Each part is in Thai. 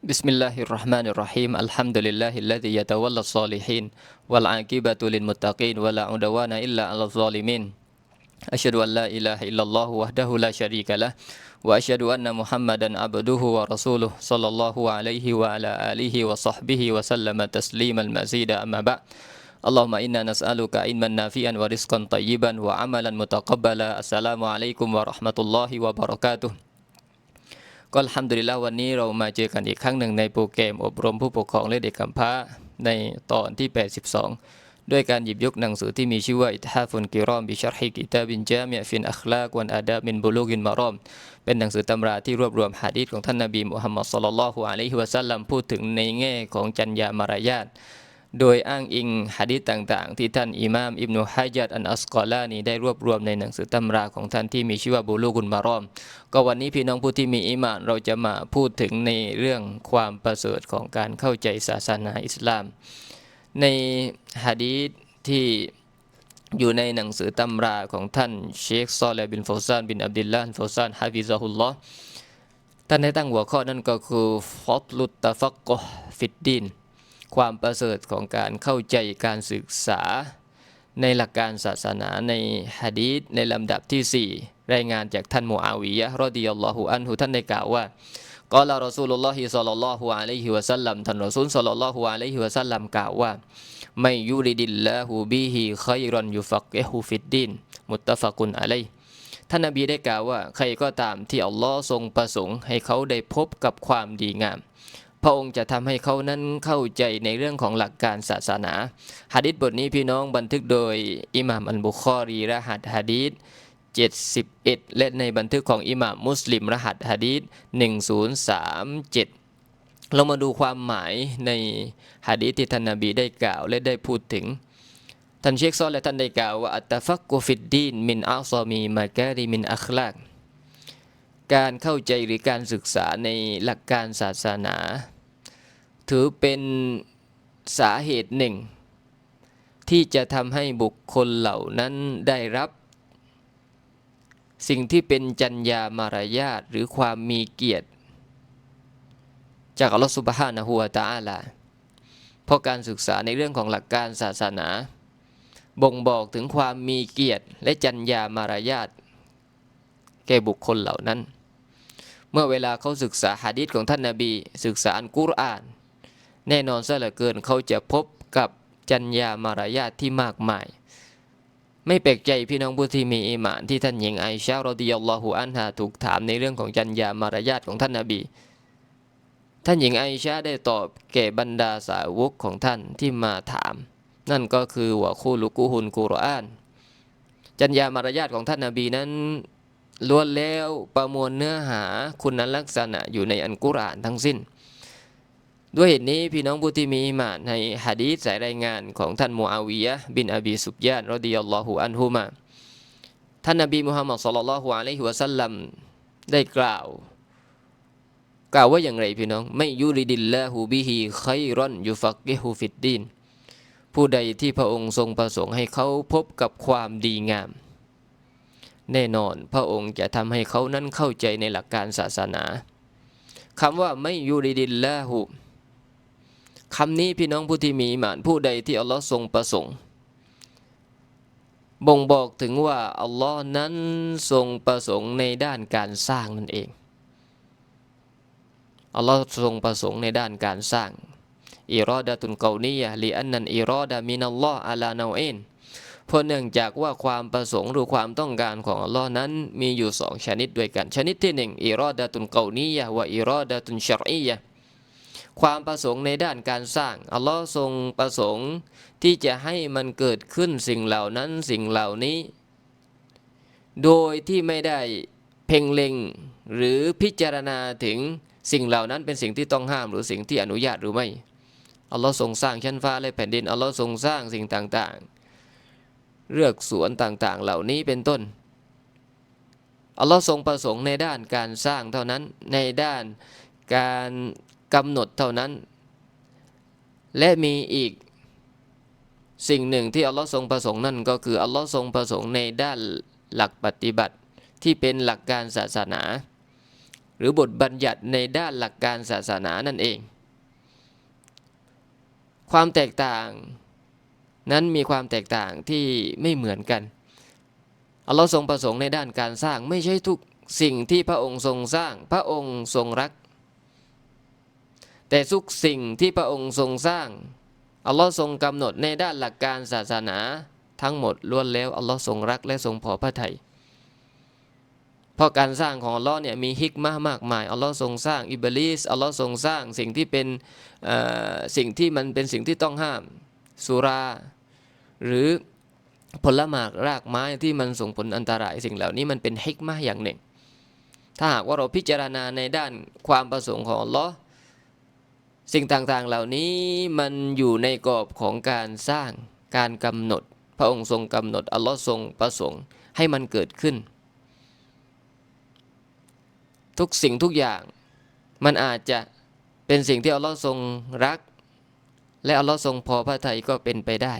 Bismillahirrahmanirrahim. Alhamdulillahilladzi yatawalla sholihin wal 'aqibatu lil muttaqin wala 'udwana illa 'alal zalimin. Asyhadu an la ilaha illallah wahdahu la syarikalah wa asyhadu anna Muhammadan abduhu wa rasuluh sallallahu alaihi wa ala alihi wa sahbihi wa sallama tasliman mazida amma ba'd. Allahumma inna nas'aluka ilman nafi'an wa rizqan tayyiban wa amalan mutaqabbala. Assalamualaikum warahmatullahi wabarakatuh. ก็อัลฮัมดุลิลละวันนี้เรามาเจอกันอีกครั้งหนึ่งในโปรแกรมอบรมผู้ปกครองและเด็กกำพร้าในตอนที่ 82 ด้วยการหยิบยกหนังสือที่มีชื่อว่าอิทฮาฟุนกิรอมบิชารฮิกิตาบินจามีฟินอัคลากวันอาดาบินบุลูกินมารอม เป็นหนังสือตำราที่รวบรวมฮะดีษของท่านนบีมุฮัมมัดสุลลัลลอฮุอะลัยฮิวะสัลลัมพูดถึงในแง่ของจัญญามารยาท โดยอ้างอิงหะดีษต่างๆ ที่ท่านอิมามอิบนุฮะจัดอันอัสกอลานีได้รวบรวมในหนังสือตำราของท่านที่มีชื่อว่าบูลูกุนมารอม ก็วันนี้พี่น้องผู้ที่มีอิมานเราจะมาพูดถึงในเรื่องความประเสริฐของการเข้าใจศาสนาอิสลาม ในฮะดีษที่อยู่ในหนังสือตำราของท่านเชคซอลบินฟาวซานบินอับดุลลาห์ฟาวซานฮะฟิซะฮุลลอฮ์ท่านได้ตั้งหัวข้อนั้นก็คือฟัตลุตตะฟักกฟิดดิน ความประเสริฐของการเข้าใจการศึกษา ในหลักการศาสนาในฮะดีษในลำดับที่ 4 รายงานจากท่านมูอาวิยะรอดิยัลลอฮุอันฮุท่านได้กล่าวว่ากอลารอซูลุลลอฮิซัลลัลลอฮุอะลัยฮิวะสัลลัมท่านรอซูลซัลลัลลอฮุอะลัยฮิวะสัลลัมกล่าวว่าไม่ยูริดิลลาฮูบิฮิขัยรอนยุฟักเอฮูฟิดดินมุตตะฟักุนอะลัยท่านนบีได้กล่าวว่าใครก็ตามที่อัลลอฮ์ทรงประสงค์ให้เขาได้พบกับความดีงาม พระองค์จะทำให้เขานั้นเข้าใจในเรื่องของหลักการศาสนาฮะดิษบทนี้พี่น้องบันทึกโดยอิหม่ามอันบุคอรีรหัสฮะดีษ71 และในบันทึกของอิหม่ามมุสลิมรหัสฮะดีษ1037 เรามาดูความหมายในฮะดีษที่ท่านนบีได้กล่าวและได้พูดถึง ท่านเชคซอลและท่านได้กล่าวว่าอัตฟักกุฟิดดีนมินอัลซอมีมาการิมินอัคลาก การเข้าใจหรือการศึกษาในหลักการศาสนา ถือเป็นสาเหตุหนึ่ง ที่จะทำให้บุคคลเหล่านั้นได้รับ สิ่งที่เป็นจัญญามารยาทหรือความมีเกียรติ จากอัลลอฮฺสุบฮานะฮูวาตาอาลาเพราะการศึกษาในเรื่องของหลักการศาสนา บ่งบอกถึงความมีเกียรติและจัญญามารยาทแก่บุคคลเหล่านั้น เมื่อเวลาเขาศึกษาหะดีษของท่านนาบี ศึกษาอันกุรอาน แน่นอนซะเหลือเกินเขาจะพบกับจัญญามารยาทที่มากมาย ไม่แปลกใจพี่น้องผู้ที่มีอิมานที่ท่านหญิงไอชารอดิยัลลอฮุอันฮาถูกถามในเรื่องของจัญญามารยาทของท่านนาบี ท่านหญิงไอชาได้ตอบแก่บรรดาสาวกของท่านที่มาถาม นั่นก็คือว่าคูลุกุฮุนกุรอาน จัญญามารยาทของท่านนาบีนั้นล้วนแล้วประมวลเนื้อหาคุณลักษณะอยู่ในอันกุรอานทั้งสิ้น ด้วยเหตุนี้พี่น้องผู้ที่มีอิมานในฮะดีษสายรายงานของท่านมูอาวียะบินอบีสุบยานรดิยัลลอฮุอันฮุมาท่านนบีมุฮัมมัดสุลลัลอฮุอะลัยฮิวะสัลลัมได้กล่าว กล่าวว่าอย่างไรพี่น้อง ไม่ยูริดิลลาฮูบิฮิขัยรอนยูฟักกิฮูฟิดดินผู้ใดที่พระองค์ทรงประสงค์ให้เขาพบกับความดีงาม แน่นอนพระองค์จะทำให้เขานั้นเข้าใจในหลักการศาสนาคำว่าไม่ยูริดินละหู คำนี้พี่น้องผู้ที่มีหมานผู้ใดที่อัลลอฮ์ทรงประสงค์บ่งบอกถึงว่าอัลลอฮ์นั้นทรงประสงค์ในด้านการสร้างนั่นเองอัลลอฮ์ทรงประสงค์ในด้านการสร้างอิรอดะตุนเกานียะลีอันนันอิรอดะมินัลลอฮ์อัลานาเอนเพราะเนื่องจากว่าความประสงค์หรือความต้องการของอัลลอฮ์นั้นมีอยู่สองชนิดด้วยกัน ชนิดที่หนึ่งอิรอดะตุนเกานียะวะอิรอดะตุนชรอียะ ความประสงค์ในด้านการสร้าง อัลลอฮ์ทรงประสงค์ที่จะให้มันเกิดขึ้นสิ่งเหล่านั้นสิ่งเหล่านี้ โดยที่ไม่ได้เพ่งเล็งหรือพิจารณาถึงสิ่งเหล่านั้นเป็นสิ่งที่ต้องห้ามหรือสิ่งที่อนุญาตหรือไม่ อัลลอฮ์ทรงสร้างชั้นฟ้าและแผ่นดิน อัลลอฮ์ทรงสร้างสิ่งต่างๆ เลือกสวนต่างๆ เหล่านี้เป็นต้น อัลลอฮ์ทรงประสงค์ในด้านการสร้างเท่านั้น ในด้านการ กำหนดเท่านั้น และมีอีกสิ่งหนึ่งที่อัลลอฮ์ทรงประสงค์นั่นก็คืออัลลอฮ์ทรงประสงค์ในด้านหลักปฏิบัติที่เป็นหลักการศาสนา หรือบทบัญญัติในด้านหลักการศาสนานั่นเอง ความแตกต่างนั้นมีความแตกต่างที่ไม่เหมือนกันอัลลอฮ์ทรงประสงค์ในด้านการสร้างไม่ใช่ทุกสิ่งที่พระองค์ทรงสร้าง พระองค์ทรงรัก แต่ทุกสิ่งที่พระองค์ทรงสร้าง อัลลอฮ์ทรงกำหนดในด้านหลักการศาสนาทั้งหมดล้วนแล้วอัลลอฮ์ทรงรักและทรงพอพระทัยเพราะการสร้างของอัลลอฮ์เนี่ยมีฮิกมะมากมายอัลลอฮ์ทรงสร้างอิบลิสอัลลอฮ์ทรงสร้างสิ่งที่เป็นสิ่งที่มันเป็นสิ่งที่ต้องห้ามสุรา หรือผลหมากรากไม้ที่มันส่งผลอันตรายสิ่งเหล่านี้มันเป็นฮิกมะอย่างหนึ่ง ถ้าหากว่าเราพิจารณาในด้านความประสงค์ของอัลลอฮ์ สิ่งต่างๆเหล่านี้มันอยู่ในกรอบของการสร้างการกำหนด พระองค์ทรงกำหนดอัลลอฮ์ทรงประสงค์ให้มันเกิดขึ้น ทุกสิ่งทุกอย่างมันอาจจะเป็นสิ่งที่อัลลอฮ์ทรงรัก และอัลลอฮ์ทรงพอพระทัยก็เป็นไปได้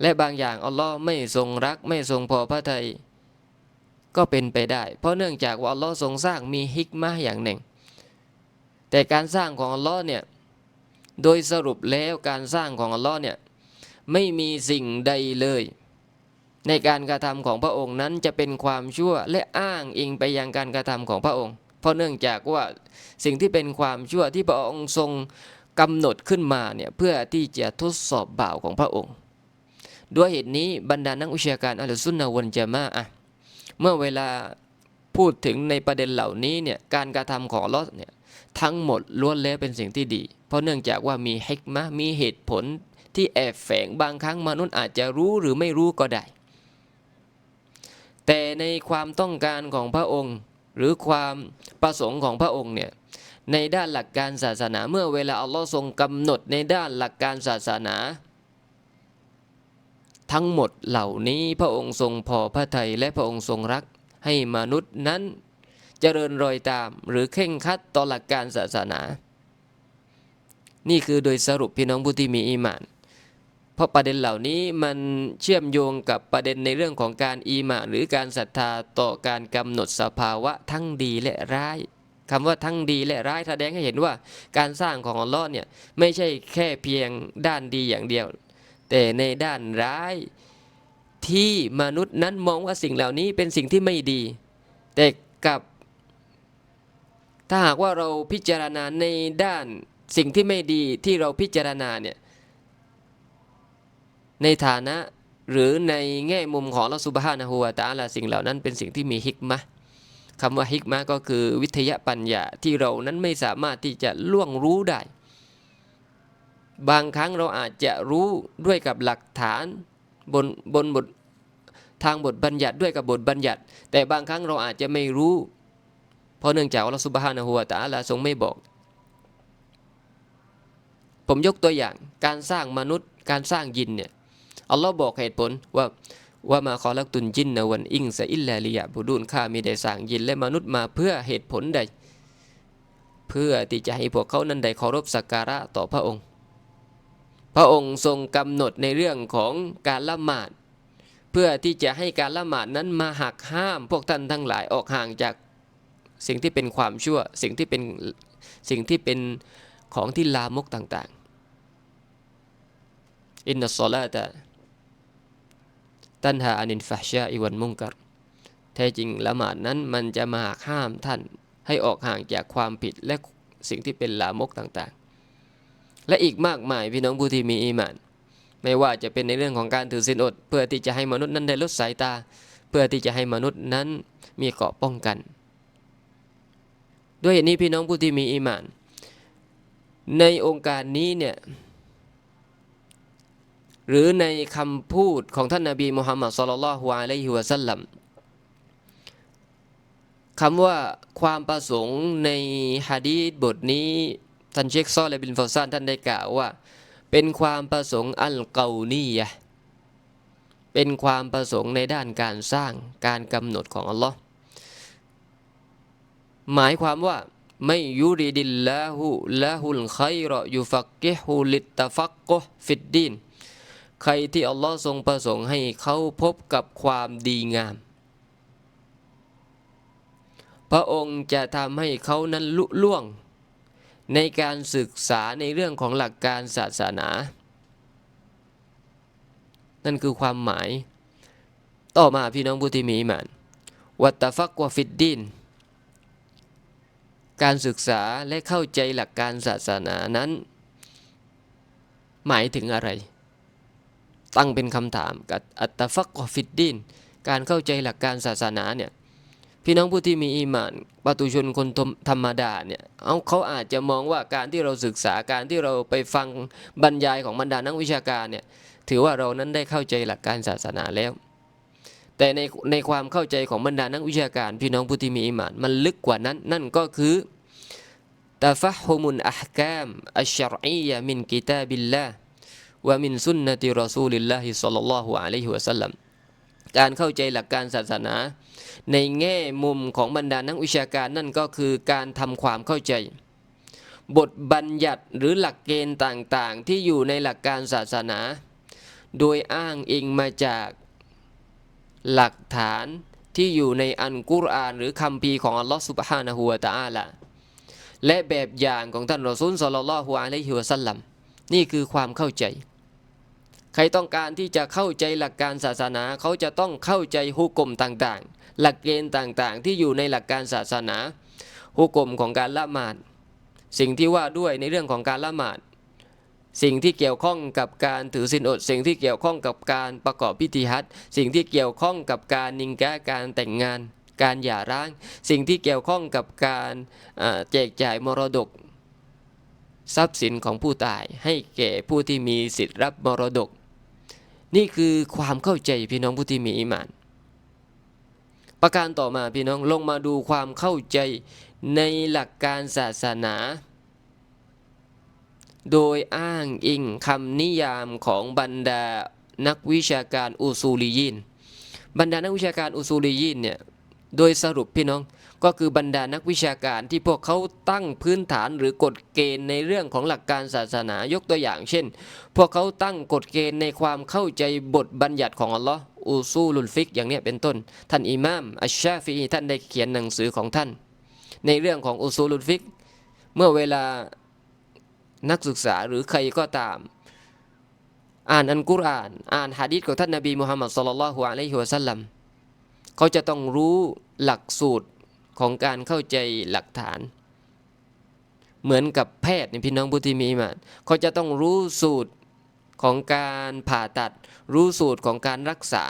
และบางอย่างอัลลอฮ์ไม่ทรงรักไม่ทรงพอพระทัยก็เป็นไปได้ เพราะเนื่องจากว่าอัลลอฮ์ทรงสร้างมีฮิกมะอย่างหนึ่ง แต่การสร้างของอัลลอฮ์เนี่ยโดยสรุปแล้วการสร้างของอัลลอฮ์เนี่ยไม่มีสิ่งใดเลย ในการกระทำของพระองค์นั้นจะเป็นความชั่วและอ้างอิงไปยังการกระทำของพระองค์ เพราะเนื่องจากว่าสิ่งที่เป็นความชั่วที่พระองค์ทรงกำหนดขึ้นมาเนี่ยเพื่อที่จะทดสอบบ่าวของพระองค์ ด้วยเหตุนี้บรรดานักวิชาการอัลลอฮ์ซุนนะวันจามะอะเมื่อเวลาพูดถึงในประเด็นเหล่านี้เนี่ยการกระทำของลอฮ์เนี่ย ทั้งหมดล้วนแล้วเป็นสิ่งที่ดี เพราะเนื่องจากว่ามีฮิกมะมีเหตุผลที่แอบแฝงบางครั้งมนุษย์อาจจะรู้หรือไม่รู้ก็ได้ แต่ในความต้องการของพระองค์ หรือความประสงค์ของพระองค์เนี่ยในด้านหลักการศาสนาเมื่อเวลาอัลลอฮ์ทรงกำหนดในด้านหลักการศาสนา ทั้งหมดเหล่านี้พระองค์ทรงพอพระทัยและพระองค์ทรงรักให้มนุษย์นั้น เจริญรอยตาม หรือเข่งคัดต่อหลักการศาสนา นี่คือโดยสรุปพี่น้องผู้ที่มีอีมาน เพราะประเด็นเหล่านี้มันเชื่อมโยงกับประเด็นในเรื่องของการอีมาน หรือการศรัทธาต่อการกำหนดสภาวะทั้งดีและร้ายคำว่าทั้งดีและร้ายแสดงให้เห็นว่าการสร้างของอัลลอฮ์เนี่ยไม่ใช่แค่เพียงด้านดีอย่างเดียว แต่ในด้านร้ายที่มนุษย์นั้นมองว่าสิ่งเหล่านี้เป็นสิ่งที่ไม่ดี แต่กับ ถ้าหากว่าเราพิจารณาในด้านสิ่งที่ไม่ดีที่เราพิจารณาเนี่ยในฐานะหรือในแง่มุมของเราสุบฮานะฮูวาตาลาสิ่งเหล่านั้นเป็นสิ่งที่มีฮิกมะคำว่าฮิกมะก็คือวิทยาปัญญาที่เรานั้นไม่สามารถที่จะล่วงรู้ได้ บางครั้งเราอาจจะรู้ด้วยกับหลักฐานบนบนบททางบทบัญญัติด้วยกับบทบัญญัติ แต่บางครั้งเราอาจจะไม่รู้ ราะเนื่องจากอัลลอฮฺสุบฮานะฮูวาตาลาทรงไม่บอก ผมยกตัวอย่างการสร้างมนุษย์การสร้างยินเนี่ยอัลลอฮ์บอกเหตุผลว่าว่ามาขอลักตุนจินนวันอิงซะอิลลาลิยะบุดุนข้ามีได้สร้างยินและมนุษย์มาเพื่อเหตุผลใด เพื่อที่จะให้พวกเขานั้นได้เคารพสักการะต่อพระองค์ พระองค์ทรงกำหนดในเรื่องของการละหมาด เพื่อที่จะให้การละหมาดนั้นมาหักห้ามพวกท่านทั้งหลายออกห่างจาก สิ่งที่เป็นความชั่ว สิ่งที่เป็นสิ่งที่เป็นของที่ลามกต่างๆ อินนัสซอลาตะตันหาอานินฟาชาอิวันมุงกัรแท้จริงละหมาดนั้นมันจะมาห้ามท่านให้ออกห่างจากความผิดและสิ่งที่เป็นลามกต่างๆ และอีกมากมายพี่น้องผู้ที่มีอีมาน ไม่ว่าจะเป็นในเรื่องของการถือศีลอด เพื่อที่จะให้มนุษย์นั้นได้ลดสายตา เพื่อที่จะให้มนุษย์นั้นมีเกาะป้องกัน ด้วยเหตุนี้พี่น้องผู้ที่มีอีมาน ในองค์การนี้เนี่ยหรือในคำพูดของท่านนาบีมุฮัมมัดสุลลัลฮุอะลัยฮิวะสัลลัมคำว่าความประสงค์ในฮะดีษบทนี้ ท่านเชคซอและบินฟอซานท่านได้กล่าวว่า เป็นความประสงค์อัลเกานียะเป็นความประสงค์ในด้านการสร้างการกำหนดของอัลลอฮ์ หมายความว่าไม่ยุริดิลลาหูละหุลไครอยุฟักกิฮูลิตตฟักกฟิดดินใครที่อัลลอฮ์ทรงประสงค์ให้เขาพบกับความดีงาม พระองค์จะทำให้เขานั้นลุล่วง ในการศึกษาในเรื่องของหลักการศาสนา นั่นคือความหมาย ต่อมาพี่น้องผู้ที่มีอิมาน วัตฟักวฟิดดิน การศึกษาและเข้าใจหลักการศาสนานั้น หมายถึงอะไร ตั้งเป็นคำถามกับอัตฟักวฟิดดินการเข้าใจหลักการศาสนาเนี่ยพี่น้องผู้ที่มีอีมานปตุชนคนธรรมดาเนี่ยเอาเขาอาจจะมองว่าการที่เราศึกษาการที่เราไปฟังบรรยายของบรรดานักวิชาการเนี่ยถือว่าเรานั้นได้เข้าใจหลักการศาสนาแล้ว แต่ในในความเข้าใจของบรรดานักวิชาการพี่น้องผู้ที่มีอีมาน มันลึกกว่านั้น นั่นก็คือตาฟะฮุมุนอัฮกามอัชชรอียะมินกิตาบิลลาห์วะมินสุนนติรอซูลิลลาฮิศ็อลลัลลอฮุอะลัยฮิวะสัลลัมการเข้าใจหลักการศาสนา ในแง่มุมของบรรดานักวิชาการนั่นก็คือการทำความเข้าใจ บทบัญญัติหรือหลักเกณฑ์ต่างๆ ที่อยู่ในหลักการศาสนา โดยอ้างอิงมาจาก หลักฐานที่อยู่ในอันกุรอาน หรือคำพีของอัลลอฮฺสุบฮานะฮูวะตะอาละและแบบอย่างของท่านรอซูลสลลัลลอฮุอะลัยฮิวะสัลลัมนี่คือความเข้าใจ ใครต้องการที่จะเข้าใจหลักการศาสนาเขาจะต้องเข้าใจฮุกกลมต่างๆ หลักเกณฑ์ต่างๆ ที่อยู่ในหลักการศาสนาฮุกกลมของการละหมาด สิ่งที่ว่าด้วยในเรื่องของการละหมาด สิ่งที่เกี่ยวข้องกับการถือศีลอด สิ่งที่เกี่ยวข้องกับการประกอบพิธีฮัจสิ่งที่เกี่ยวข้องกับการนิงแก้การแต่งงาน การหย่าร้าง สิ่งที่เกี่ยวข้องกับการแจกจ่ายมรดก ทรัพย์สินของผู้ตายให้แก่ผู้ที่มีสิทธิ์รับมรดก นี่คือความเข้าใจพี่น้องผู้ที่มีอิมาน ประการต่อมาพี่น้องลงมาดูความเข้าใจในหลักการศาสนา โดยอ้างอิงคำนิยามของบรรดานักวิชาการอุซูลียิน บรรดานักวิชาการอุซูลียินเนี่ย โดยสรุปพี่น้องก็คือบรรดานักวิชาการที่พวกเขาตั้งพื้นฐานหรือกฎเกณฑ์ในเรื่องของหลักการศาสนายกตัวอย่างเช่น พวกเขาตั้งกฎเกณฑ์ในความเข้าใจบทบัญญัติของอัลลอฮ์อูซูลุลฟิกอย่างนี้เป็นต้น ท่านอิมามอัชชาฟีท่านได้เขียนหนังสือของท่าน ในเรื่องของอูซูลุลฟิก เมื่อเวลา นักศึกษาหรือใครก็ตาม อ่านอันกุรอาน อ่านฮะดีษของท่านนบีมุฮัมมัดสุลลัลฮุอะลัยฮิวะสัลลัมเขาจะต้องรู้หลักสูตรของการเข้าใจหลักฐาน เหมือนกับแพทย์ในพี่น้องผู้ที่มีมาเขาจะต้องรู้สูตรของการผ่าตัด รู้สูตรของการรักษา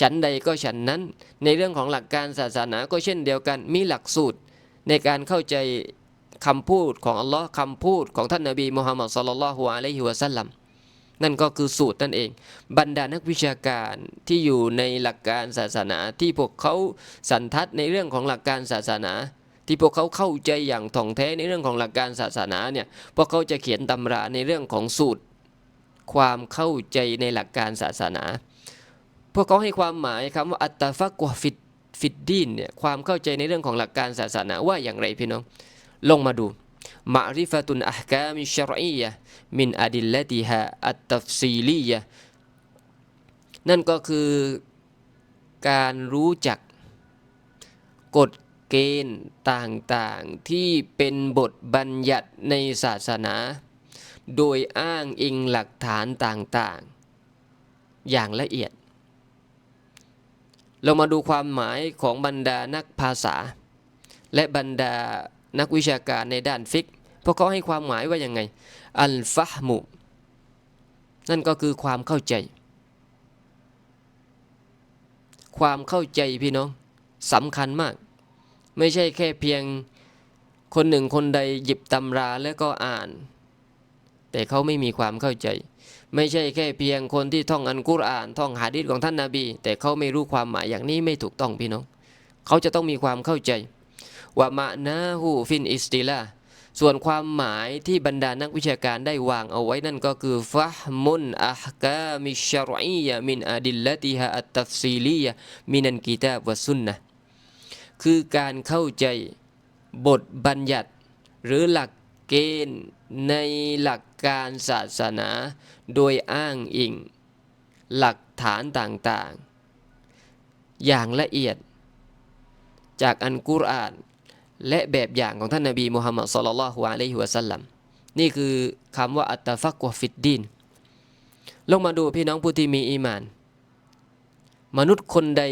ฉันใดก็ฉันนั้น ในเรื่องของหลักการศาสนาก็เช่นเดียวกัน มีหลักสูตรในการเข้าใจ คำพูดของอัลลอฮ์คำพูดของท่านนบีมุฮัมมัดสุลลัลฮุอะลัยฮิวะสัลลัมนั่นก็คือสูตรนั่นเอง บรรดานักวิชาการที่อยู่ในหลักการศาสนาที่พวกเขาสันทัดในเรื่องของหลักการศาสนา ที่พวกเขาเข้าใจอย่างถ่องแท้ในเรื่องของหลักการศาสนาเนี่ยพวกเขาจะเขียนตำราในเรื่องของสูตร ความเข้าใจในหลักการศาสนา พวกเขาให้ความหมายคำว่าอัตตาฟักวฟิดฟิดดินเนี่ยความเข้าใจในเรื่องของหลักการศาสนาว่าอย่างไรพี่น้อง ลงมาดูมะริฟะตุนอัฮกามิชรอียะมินอดิลลติฮะอัตตัฟซีลียะนั่นก็คือการรู้จักกฎเกณฑ์ต่างๆ ที่เป็นบทบัญญัติในศาสนา โดยอ้างอิงหลักฐานต่างๆ อย่างละเอียด เรามาดูความหมายของบรรดานักภาษา และบรรดา นักวิชาการในด้านฟิกพวกเขาให้ความหมายว่ายังไง อัลฟะมุ นั่นก็คือความเข้าใจ ความเข้าใจพี่น้องสำคัญมาก ไม่ใช่แค่เพียงคนหนึ่งคนใดหยิบตำราแล้วก็อ่าน แต่เขาไม่มีความเข้าใจ ไม่ใช่แค่เพียงคนที่ท่องอันกุรอาน ท่องหะดีษของท่านนาบี แต่เขาไม่รู้ความหมายอย่างนี้ไม่ถูกต้องพี่น้อง เขาจะต้องมีความเข้าใจ ว่ามะนาหูฟินอิสติลาส่วนความหมายที่บรรดานักวิชาการได้วางเอาไว้นั่นก็คือฟะมุนอัฮกามิชรอียะมินอดิลลติฮะอัตตัฟซีลียะมินันกีตาบวสุนนะคือการเข้าใจบทบัญญัติ หรือหลักเกณฑ์ในหลักการศาสนา โดยอ้างอิง หลักฐานต่างๆ อย่างละเอียด จากอันกุรอาน และแบบอย่างของท่านนบีมุฮัมมัดสุลลัลฮุอะลัยฮิวะสัลลัมนี่คือคำว่าอัตตะฟักวฟิดดินลงมาดูพี่น้องผู้ที่มีอีมาน มนุษย์คนใด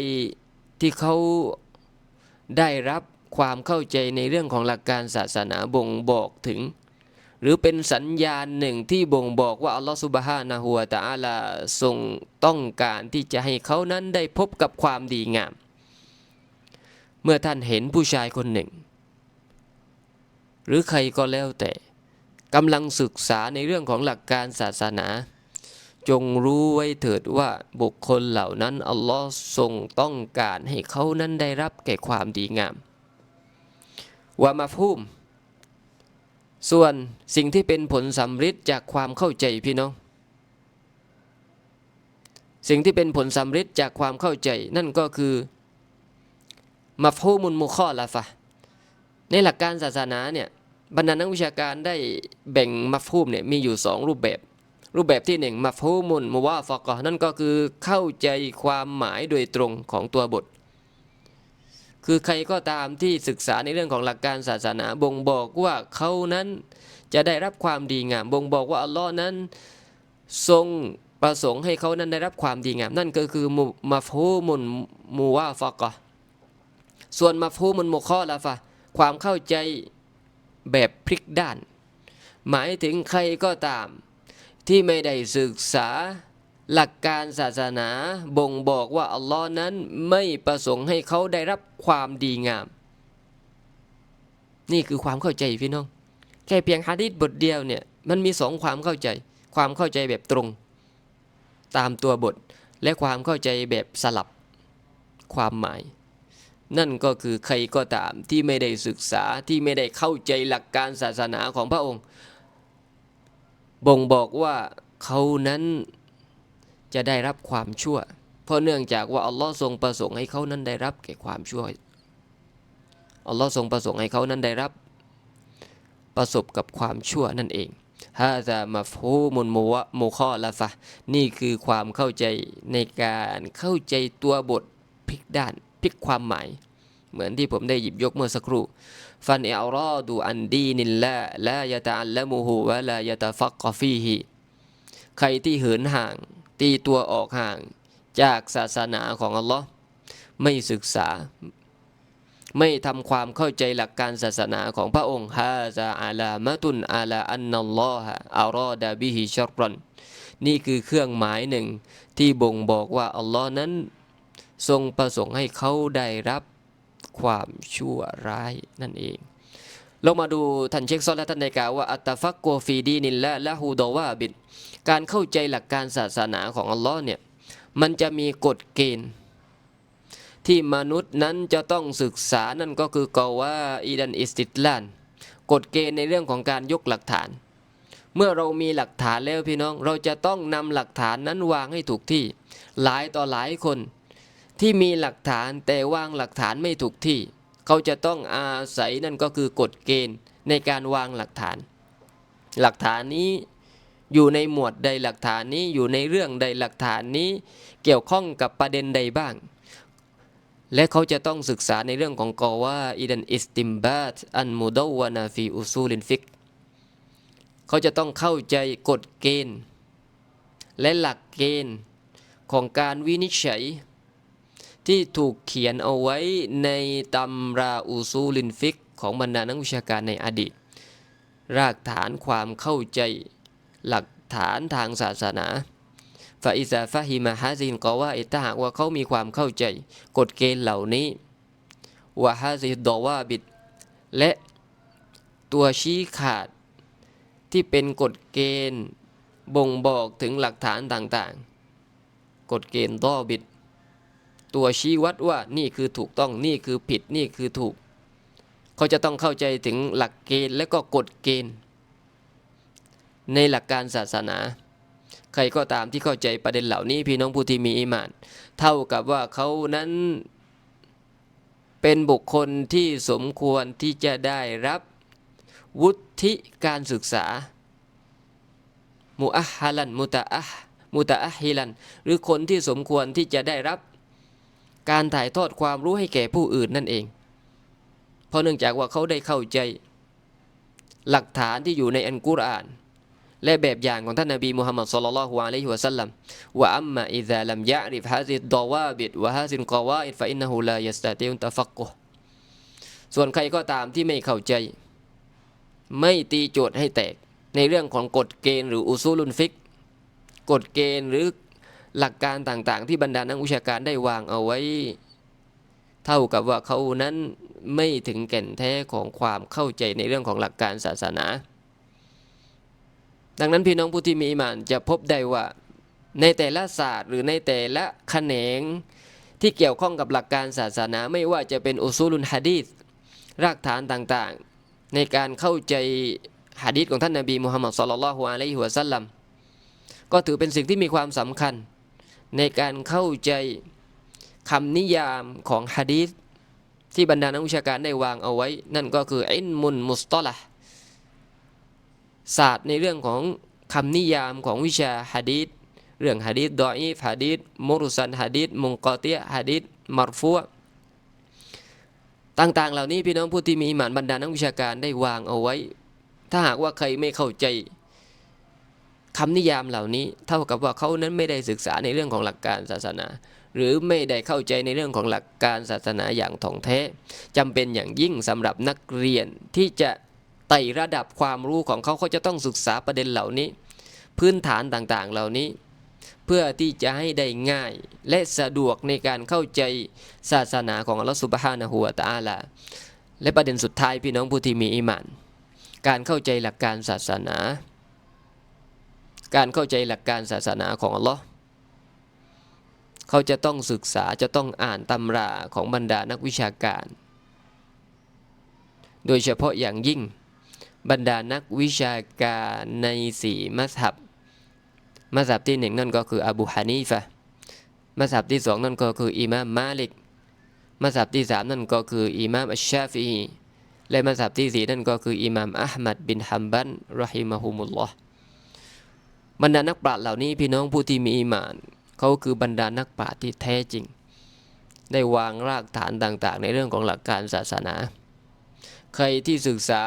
ที่เขาได้รับความเข้าใจในเรื่องของหลักการศาสนาบ่งบอกถึง หรือเป็นสัญญาณหนึ่งที่บ่งบอกว่าอัลลอฮฺสุบฮานะฮูวะตะอาลาทรงต้องการที่จะให้เขานั้นได้พบกับความดีงาม เมื่อท่านเห็นผู้ชายคนหนึ่ง หรือใครก็แล้วแต่กำลังศึกษาในเรื่องของหลักการศาสนา จงรู้ไว้เถิดว่าบุคคลเหล่านั้นอัลลอฮ์ทรงต้องการให้เขานั้นได้รับแก่ความดีงามว่ามาพูมส่วนสิ่งที่เป็นผลสำฤทธิ์จากความเข้าใจพี่น้อง สิ่งที่เป็นผลสำฤทธิ์จากความเข้าใจ นั่นก็คือมาพูมุนมุข้อละฟะ ในหลักการศาสนาเนี่ยบรรดานักวิชาการได้แบ่งมัฟฮูมเนี่ยมีอยู่สองรูปแบบ รูปแบบที่หนึ่งมัฟฮูมุนมุวาฟะกอนั่นก็คือเข้าใจความหมายโดยตรงของตัวบท คือใครก็ตามที่ศึกษาในเรื่องของหลักการศาสนาบ่งบอกว่าเขานั้นจะได้รับความดีงามบ่งบอกว่าอัลลอฮ์นั้นทรงประสงค์ให้เขานั้นได้รับความดีงาม นั่นก็คือมัฟฮูมุนมุวาฟะกอส่วนมัฟฮูมุนมุข้อละฟะ ความเข้าใจแบบพลิกด้าน หมายถึงใครก็ตาม ที่ไม่ได้ศึกษา หลักการศาสนาบ่งบอกว่า อัลลอฮ์นั้นไม่ประสงค์ให้เขาได้รับความดีงาม นี่คือความเข้าใจพี่น้อง แค่เพียงฮะดิษบทเดียวเนี่ยมันมีสองความเข้าใจ ความเข้าใจแบบตรง ตามตัวบทและความเข้าใจแบบสลับความหมาย นั่นก็คือใครก็ตามที่ไม่ได้ศึกษาที่ไม่ได้เข้าใจหลักการศาสนาของพระองค์ บ่งบอกว่าเขานั้นจะได้รับความชั่ว เพราะเนื่องจากว่าอัลลอฮ์ทรงประสงค์ให้เขานั้นได้รับแก่ความชั่วอัลลอฮ์ทรงประสงค์ให้เขานั้นได้รับ ประสบกับความชั่วนั่นเองฮาซามาฟูมุนมุวะมุคอละฟะนี่คือความเข้าใจในการเข้าใจตัวบทพลิกด้าน พลิกความหมาย เหมือนที่ผมได้หยิบยกเมื่อสักครู่ฟันเอรอดูอันดีนิลละละยะตะอัลละมูฮูวะละยะตะฟักกฟีฮีใครที่เหินห่าง ตีตัวออกห่าง จากศาสนาของอัลลอฮ์ไม่ศึกษา ไม่ทำความเข้าใจหลักการศาสนาของพระองค์ฮาซาอาลามะตุนอาลาอันนัลลอฮะอารอดาบิฮิชรอนนี่คือเครื่องหมายหนึ่งที่บ่งบอกว่าอัลลอฮ์นั้น ทรงประสงค์ให้เขาได้รับความชั่วร้ายนั่นเอง ลงมาดูท่านเช็คซอลและท่านในกาว่าอัตฟักโกฟีดีนินและละฮูดอวาบิดการเข้าใจหลักการศาสนาของอัลลอฮ์เนี่ยมันจะมีกฎเกณฑ์ ที่มนุษย์นั้นจะต้องศึกษานั่นก็คือกอว่าอีดันอิสติลานกฎเกณฑ์ในเรื่องของการยกหลักฐาน เมื่อเรามีหลักฐานแล้วพี่น้อง เราจะต้องนำหลักฐานนั้นวางให้ถูกที่ หลายต่อหลายคน ที่มีหลักฐานแต่วางหลักฐานไม่ถูกที่ เขาจะต้องอาศัยนั่นก็คือกฎเกณฑ์ในการวางหลักฐาน หลักฐานนี้อยู่ในหมวดใดหลักฐานนี้อยู่ในเรื่องใดหลักฐานนี้เกี่ยวข้องกับประเด็นใดบ้าง และเขาจะต้องศึกษาในเรื่องของกอว่าอิดันอิสติมบาตอันมูดวานาฟีอุซูลินฟิกเขาจะต้องเข้าใจกฎเกณฑ์ และหลักเกณฑ์ของการวินิจฉัย ที่ถูกเขียนเอาไว้ในตำราอูซูลินฟิกของบรรดานักวิชาการในอดีต รากฐานความเข้าใจหลักฐานทางศาสนาฟาอิซาฟาฮิมาฮาซินก็ว่าถ้าหากว่าเขามีความเข้าใจ กฎเกณฑ์เหล่านี้วะฮาซิดอว่าบิด และตัวชี้ขาดที่เป็นกฎเกณฑ์บ่งบอกถึงหลักฐานต่างๆ กฎเกณฑ์ดอบิด ตัวชี้วัดว่านี่คือถูกต้องนี่คือผิดนี่คือถูก เขาจะต้องเข้าใจถึงหลักเกณฑ์และก็กฎเกณฑ์ ในหลักการศาสนา ใครก็ตามที่เข้าใจประเด็นเหล่านี้พี่น้องผู้ที่มีอิมาน เท่ากับว่าเขานั้นเป็นบุคคลที่สมควรที่จะได้รับวุฒิการศึกษา มุอัฮลัน มุตะอะมุตะอะฮิลัน หรือคนที่สมควรที่จะได้รับ การถ่ายทอดความรู้ให้แก่ผู้อื่นนั่นเอง เพราะเนื่องจากว่าเขาได้เข้าใจ หลักฐานที่อยู่ในอันกุรอาน และแบบอย่างของท่านนบีมุฮัมมัดสุลลัลลอฮุอะลัยฮิวะสัลลัมว่าอัมมาอิซาลัมยะริฟฮาซิดดาวาบิดวะฮาซินกาวาอิดฟะอินนะฮูลายัสตาติอุนตะฟักกุส่วนใครก็ตามที่ไม่เข้าใจ ไม่ตีโจทย์ให้แตกในเรื่องของกฎเกณฑ์หรืออุซูลุนฟิก กฎเกณฑ์หรือ หลักการต่างๆ ที่บรรดานักวิชาการได้วางเอาไว้ เท่ากับว่าเขานั้นไม่ถึงแก่นแท้ของความเข้าใจในเรื่องของหลักการศาสนา ดังนั้นพี่น้องผู้ที่มีอิมานจะพบได้ว่าในแต่ละศาสตร์ หรือในแต่ละแขนงที่เกี่ยวข้องกับหลักการศาสนาไม่ว่าจะเป็นอุซูลุนฮะดีษรากฐานต่างๆ ในการเข้าใจฮะดีษของท่านนบีมุฮัมมัดสุลลัลฮุอะลัยฮิวะสัลลัมก็ถือเป็นสิ่งที่มีความสำคัญ ในการเข้าใจคำนิยามของฮะดีษที่บรรดานักวิชาการได้วางเอาไว้ นั่นก็คืออินมุนมุสตอละศาสตร์ในเรื่องของคำนิยามของวิชาฮะดีษเรื่องฮะดีษดออีฟฮะดีษมุรุสันฮะดีษมุงกอเตียฮะดีษมารฟัวต่างๆ เหล่านี้พี่น้องผู้ที่มีหมานบรรดานักวิชาการได้วางเอาไว้ ถ้าหากว่าใครไม่เข้าใจ คำนิยามเหล่านี้เท่ากับว่าเขานั้นไม่ได้ศึกษาในเรื่องของหลักการศาสนา หรือไม่ได้เข้าใจในเรื่องของหลักการศาสนาอย่างถ่องแท้จำเป็นอย่างยิ่งสำหรับนักเรียนที่จะไต่ระดับความรู้ของเขาเขาจะต้องศึกษาประเด็นเหล่านี้ พื้นฐานต่างๆเหล่านี้ เพื่อที่จะให้ได้ง่ายและสะดวกในการเข้าใจศาสนาของอัลลอฮฺสุบฮานะฮูวะตะอาลาและประเด็นสุดท้ายพี่น้องผู้ที่มีอิมาน การเข้าใจหลักการศาสนา การเข้าใจหลักการศาสนาของอัลลอฮ์เขาจะต้องศึกษาจะต้องอ่านตำราของบรรดานักวิชาการ โดยเฉพาะอย่างยิ่งบรรดานักวิชาการในสี่มัสฮับมัสฮับที่หนึ่งนั่นก็คืออบูฮานีฟะมัสฮับที่สองนั่นก็คืออิมามมาลิกมัสฮับที่สามนั่นก็คืออิมามอัชชาฟีและมัสฮับที่สี่นั่นก็คืออิมามอัลมัดบินฮัมบันรอฮิมะฮุมุลลอฮ์ บรรดานักปราชญ์เหล่านี้พี่น้องผู้ที่มีอีมานเขาคือบรรดานักปราชญ์ที่แท้จริง ได้วางรากฐานต่างๆ ในเรื่องของหลักการศาสนา ใครที่ศึกษา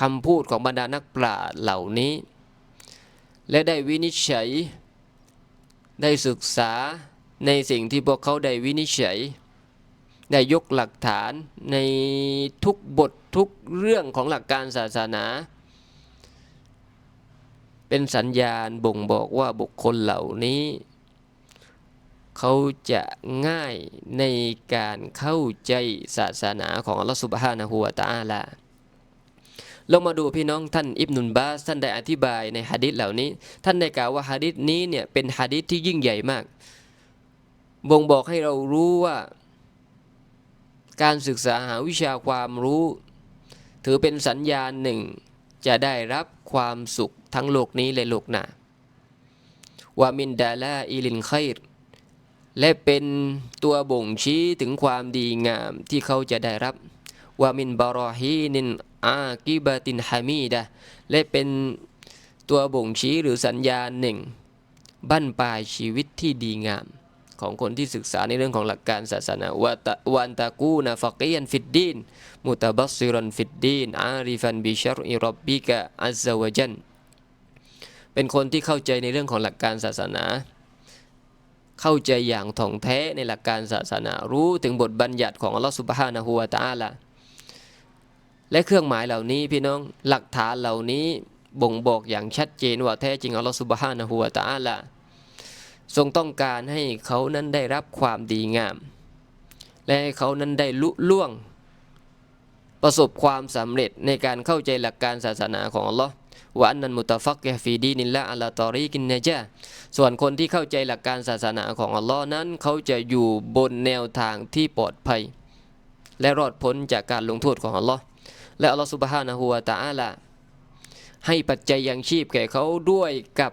คำพูดของบรรดานักปราชญ์เหล่านี้ และได้วินิจฉัย ได้ศึกษาในสิ่งที่พวกเขาได้วินิจฉัย ได้ยกหลักฐานในทุกบททุกเรื่องของหลักการศาสนา เป็นสัญญาณบ่งบอกว่าบุคคลเหล่านี้ เขาจะง่ายในการเข้าใจศาสนาของอัลลอฮฺสุบฮานะฮูวะตะอาลาลงมาดูพี่น้องท่านอิบนุนบาสท่านได้อธิบายในฮะดิษเหล่านี้ ท่านได้กล่าวว่าฮะดิษนี้เนี่ยเป็นฮะดิษที่ยิ่งใหญ่มาก บ่งบอกให้เรารู้ว่า การศึกษาหาวิชาความรู้ ถือเป็นสัญญาณหนึ่ง จะได้รับความสุขทั้งโลกนี้และโลกหน้าวามินดาลาอิลินไครและเป็นตัวบ่งชี้ถึงความดีงามที่เขาจะได้รับวามินบารอฮีนินอากิบาตินฮามีดะและเป็นตัวบ่งชี้หรือสัญญาณหนึ่ง บั้นปลายชีวิตที่ดีงาม ของคนที่ศึกษาในเรื่องของหลักการศาสนาวะตะวันตะกูนะฟักียันฟิดดีนมุตบัสซิรันฟิดดีนอาริฟันบิชรอิรับบิกะอัลซาวะจันเป็นคนที่เข้าใจในเรื่องของหลักการศาสนา เข้าใจอย่างถ่องแท้ในหลักการศาสนา รู้ถึงบทบัญญัติของอัลลอฮฺสุบฮานะฮูวะตาลาและเครื่องหมายเหล่านี้พี่น้องหลักฐานเหล่านี้บ่งบอกอย่างชัดเจนว่าแท้จริงอัลลอฮฺสุบฮานะฮูวะตาลา ทรงต้องการให้เขานั้นได้รับความดีงาม และให้เขานั้นได้ลุล่วง ประสบความสำเร็จในการเข้าใจหลักการศาสนาของอัลลอฮ์ว่าอันนันมุตฟักยฟีดีนิลละอัลลตอรีกินเนจาส่วนคนที่เข้าใจหลักการศาสนาของอัลลอฮ์นั้น เขาจะอยู่บนแนวทางที่ปลอดภัย และรอดพ้นจากการลงโทษของอัลลอฮ์และอัลลอฮฺสุบฮานะฮูวาตาอาลาให้ปัจจัยยังชีพแก่เขาด้วยกับ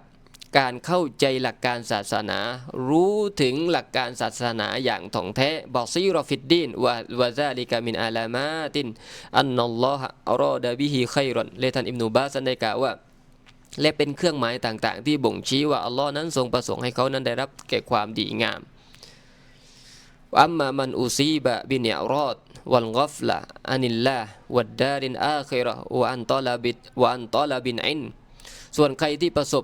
การเข้าใจหลักการศาสนา รู้ถึงหลักการศาสนาอย่างถ่องแท้บอกซีรอฟิดดินวะวะซาลิกามินอาลามาตินอันนัลลอฮะอัรอดะบิฮิไครอนเลทันอิบนูบาสันได้กล่าวว่าและเป็นเครื่องหมายต่างๆ ที่บ่งชี้ว่าอัลลอฮ์นั้นทรงประสงค์ให้เขานั้นได้รับแก่ความดีงามอัมมามันอุซีบะบินยารอดวัลกัฟละอานิลลาวัดดารินอาคิรอวอันตอลาบิดวะอันตอลาบินอินส่วนใครที่ประสบ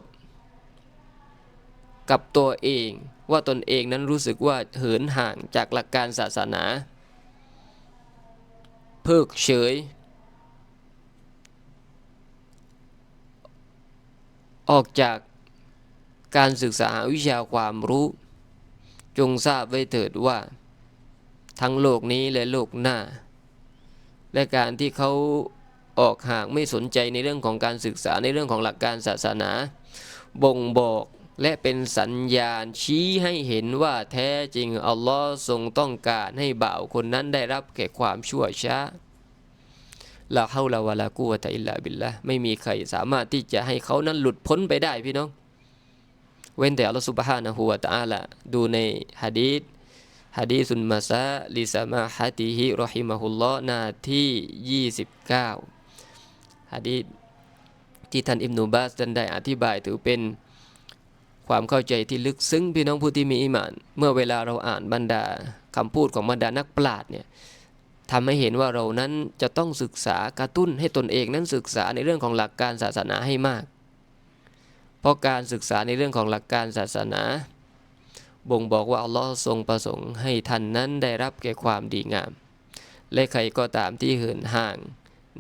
กับตัวเอง ว่าตนเองนั้นรู้สึกว่าเหินห่างจากหลักการศาสนา เพิกเฉย ออกจากการศึกษาวิชาความรู้ จงทราบไว้เถิดว่า ทั้งโลกนี้และโลกหน้า และการที่เขาออกห่างไม่สนใจในเรื่องของการศึกษาในเรื่องของหลักการศาสนา บ่งบอก และเป็นสัญญาณชี้ให้เห็นว่าแท้จริง อัลลอฮ์ทรงต้องการให้บ่าวคนนั้นได้รับแก่ความชั่วช้าละฮาลาวะลากูวะตะอิลลาบิลละไม่มีใครสามารถที่จะให้เขานั้นหลุดพ้นไปได้พี่น้อง เว้นแต่อัลลอฮ์ซุบฮานะฮูวะตะอาลาดูในฮะดีษฮะดีสุนมาซาลิสมาฮะติฮิรอฮิมะฮุลลอฮ์หน้าที่ 29ฮะดีษที่ท่านอิบนุบาสท่านได้อธิบายถือเป็น ความเข้าใจที่ลึกซึ้งพี่น้องผู้ที่มีอิมาน เมื่อเวลาเราอ่านบรรดาคำพูดของบรรดานักปราชญ์เนี่ยทำให้เห็นว่าเรานั้นจะต้องศึกษากระตุ้นให้ตนเองนั้นศึกษาในเรื่องของหลักการศาสนาให้มาก เพราะการศึกษาในเรื่องของหลักการศาสนา บ่งบอกว่าอัลลอฮ์ทรงประสงค์ให้ท่านนั้นได้รับแก่ความดีงาม และใครก็ตามที่เหินห่าง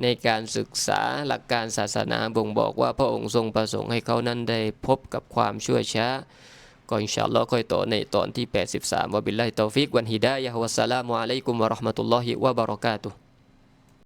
ในการศึกษาหลักการศาสนาบ่งบอกว่าพระองค์ทรงประสงค์ให้เขานั้นได้พบกับความชั่วช้าก็อินชาอัลลอฮ์ค่อยต่อในตอนที่ 83วะบิลลาฮิตอฟิกวันฮิดายะฮ์วัสสลามุอะลัยกุมวะเราะห์มะตุลลอฮิวะบะเราะกาตุฮ์